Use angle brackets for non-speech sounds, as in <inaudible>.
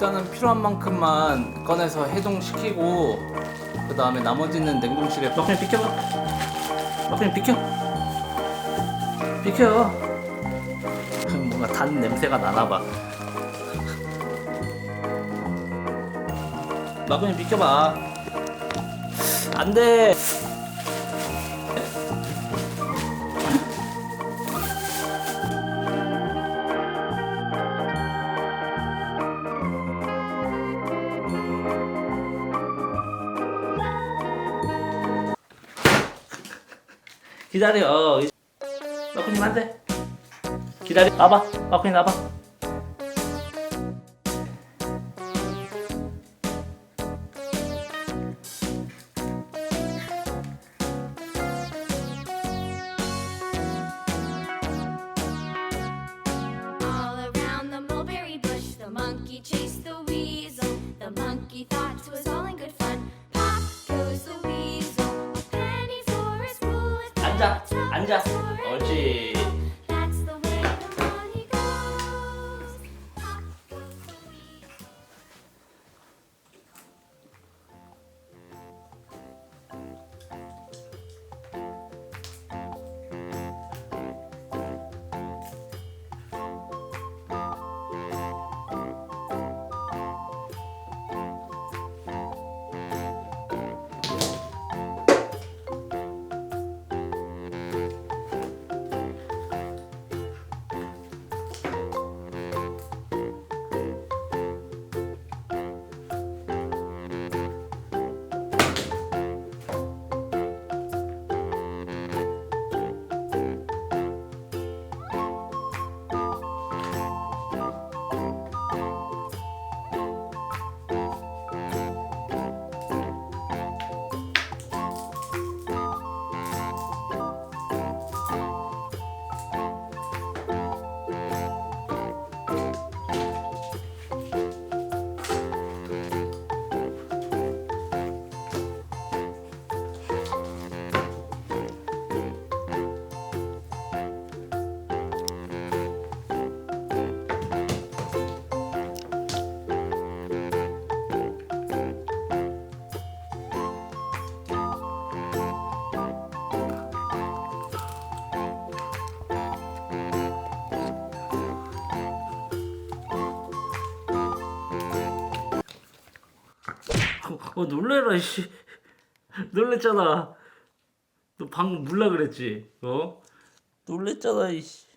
일단은 필요한 만큼만 꺼내서 해동시키고 그 다음에 나머지는 냉동실에 막그냥 비켜봐 막그냥 비켜. 비켜. <laughs> 뭔가 단 냄새가 나나봐. 막그냥 <laughs> 비켜봐. 안돼 기다려 막그냥 안돼 기다려 와봐 막그냥 와봐 All around the mulberry bush, the monkey chased the weasel. The monkey thought it was all in good fun. 앉아 옳지 어 놀래라 씨. 놀랬잖아. 너 방금 물라 그랬지 어? 놀랬잖아 이씨